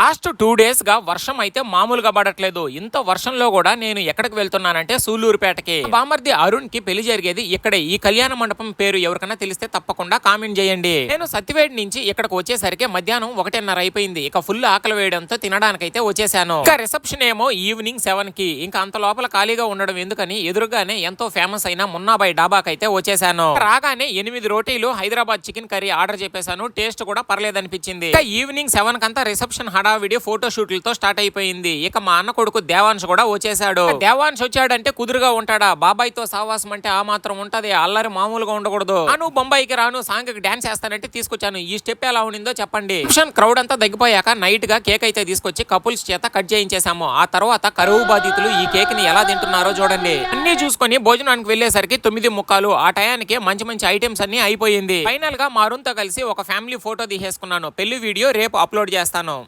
Last two డేస్గా వర్షం అయితే మామూలుగా పడట్లేదు. ఇంత వర్షంలో కూడా నేను ఎక్కడికి వెళ్తున్నానంటే సూలూరుపేటకి బామర్ది అరుణ్కి పెళ్ళి జరిగేది ఇక్కడే. ఈ కళ్యాణ మండపం పేరు ఎవరికైనా తెలిస్తే తప్పకుండా కామెంట్ చేయండి. నేను సత్యవేడి నుంచి ఇక్కడికి వచ్చేసరికి మధ్యాహ్నం ఒకటిన్నర అయిపోయింది. ఇక ఫుల్ ఆకలి వేయడంతో తినడానికైతే వచ్చేసాను. ఇంకా రిసెప్షన్ ఏమో ఈవినింగ్ సెవెన్కి ఇంకా అంత లోపల ఖాళీగా ఉండడం ఎందుకని ఎదురుగానే ఎంతో ఫేమస్ అయిన మున్నాబాయ్ డాబాకి అయితే వచ్చేసాను రాగానే ఎనిమిది రోటీలు హైదరాబాద్ చికెన్ కర్రీ ఆర్డర్ చేపేశాను టేస్ట్ కూడా పర్లేదనిపించింది. ఇక ఈవినింగ్ సెవెన్ కంతా రిసెప్షన్ హడావిడి ఫోటోషూట్లతో స్టార్ట్ అయిపోయింది. ఇక మా అన్న కొడుకు దేవాన్ష్ కూడా వచ్చేసాడు దేవాన్ష్ వచ్చాడంటే కుదురుగా ఉంటాడా? బాబాయ్తో సావాసం అంటే ఆ మాత్రం ఉంటది. అల్లరి మామూలుగా ఉండకూడదు. అను బొంబాయికి రాను సాంగ్కి డాన్స్ చేస్తానంటే తీసుకొచ్చాను. ఈ స్టెప్ ఎలా ఉండిందో చెప్పండి. రిసెప్షన్ క్రౌడ్ అంతా తగ్గిపోయాక నైట్గా కేక్ అయితే తీసుకొచ్చి కపుల్స్ చేత కట్ చేయించేశాము. ఆ తర్వాత కరువు బాధితులు ఈ కేక్ని ఎలా తింటున్నారో చూడండి. అన్ని చూసుకొని భోజనానికి వెళ్ళేసరికి తొమ్మిది ముక్కాలు. ఆ టయానికి మంచి మంచి ఐటమ్స్ అన్ని అయిపోయింది. ఫైనల్గా మారుంతో కలిసి ఒక ఫ్యామిలీ ఫోటో తీసేసుకున్నాను. పెళ్ళి వీడియో రేపు అప్లోడ్ చేస్తాను.